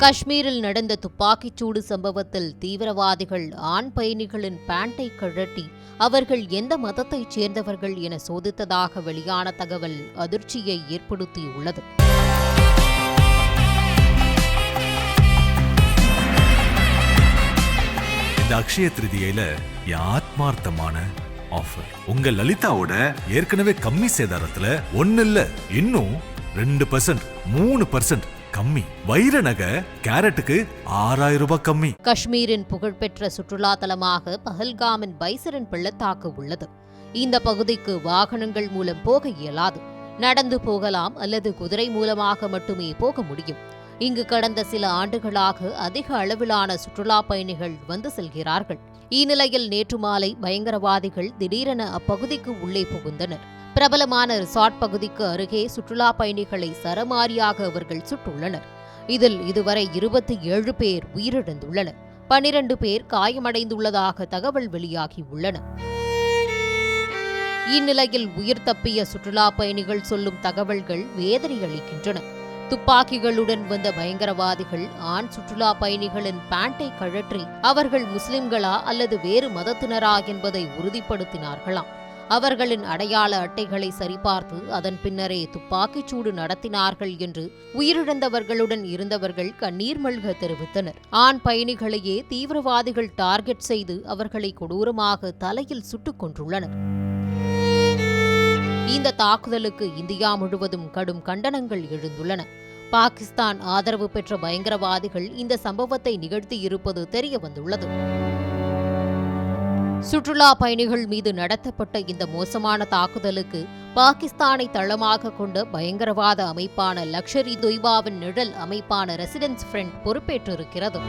காஷ்மீரில் நடந்த துப்பாக்கிச்சூடு சம்பவத்தில் தீவிரவாதிகள் ஆண் பயணிகளின் பேண்டை கழட்டி அவர்கள் எந்த மதத்தைச் சேர்ந்தவர்கள் என சோதித்ததாக வெளியான தகவல் அதிர்ச்சியை ஏற்படுத்தியுள்ளது. இந்த அக்ஷய திருதியில ஆத்மார்த்தமான ஆஃபர் உங்க லலிதாவோட ஏற்கனவே கம்மி சேதாரத்துல ஒன்னு இல்ல இன்னும் ரெண்டு பர்சன்ட் மூணு பர்சன்ட் கம்மி. வைர நகை கேரட்டுக்கு ஆறாயிரம் ரூபாய் கம்மி. காஷ்மீரின் புகழ்பெற்ற சுற்றுலா தலமாக பஹல்காமின் பைசரன் பள்ளத்தாக்கு உள்ளது. இந்த பகுதிக்கு வாகனங்கள் மூலம் போக இயலாது. நடந்து போகலாம் அல்லது குதிரை மூலமாக மட்டுமே போக முடியும். இங்கு கடந்த சில ஆண்டுகளாக அதிக அளவிலான சுற்றுலா பயணிகள் வந்து செல்கிறார்கள். இந்நிலையில் நேற்று மாலை பயங்கரவாதிகள் திடீரென அப்பகுதிக்கு உள்ளே புகுந்தனர். பிரபலமான ரிசார்ட் பகுதிக்கு அருகே சுற்றுலா பயணிகளை சரமாரியாக அவர்கள் சுட்டுள்ளனர். இதில் இதுவரை இருபத்தி ஏழு பேர் உயிரிழந்துள்ளனர். பனிரண்டு பேர் காயமடைந்துள்ளதாக தகவல் வெளியாகியுள்ளன இந்நிலையில் உயிர் தப்பிய சுற்றுலா பயணிகள் சொல்லும் தகவல்கள் வேதனை அளிக்கின்றன. துப்பாக்கிகளுடன் வந்த பயங்கரவாதிகள் ஆண் சுற்றுலா பயணிகளின் பேண்டை கழற்றி அவர்கள் முஸ்லிம்களா அல்லது வேறு மதத்தினரா என்பதை உறுதிப்படுத்தினார்களாம். அவர்களின் அடையாள அட்டைகளை சரிபார்த்து அதன் பின்னரே துப்பாக்கிச்சூடு நடத்தினார்கள் என்று உயிரிழந்தவர்களுடன் இருந்தவர்கள் கண்ணீர் மல்க தெரிவித்தனர். ஆண் பயணிகளையே தீவிரவாதிகள் டார்கெட் செய்து அவர்களை கொடூரமாக தலையில் சுட்டுக் கொன்றுள்ளனர். இந்த தாக்குதலுக்கு இந்தியா முழுவதும் கடும் கண்டனங்கள் எழுந்துள்ளன. பாகிஸ்தான் ஆதரவு பெற்ற பயங்கரவாதிகள் இந்த சம்பவத்தை நிகழ்த்தியிருப்பது தெரிய வந்துள்ளது. சுற்றுலா பயணிகள் மீது நடத்தப்பட்ட இந்த மோசமான தாக்குதலுக்கு பாகிஸ்தானை தளமாக கொண்ட பயங்கரவாத அமைப்பான லக்ஷர் இ தொய்பாவின் நிழல் அமைப்பான ரெசிடென்ஸ் ஃப்ரண்ட் பொறுப்பேற்றிருக்கிறது.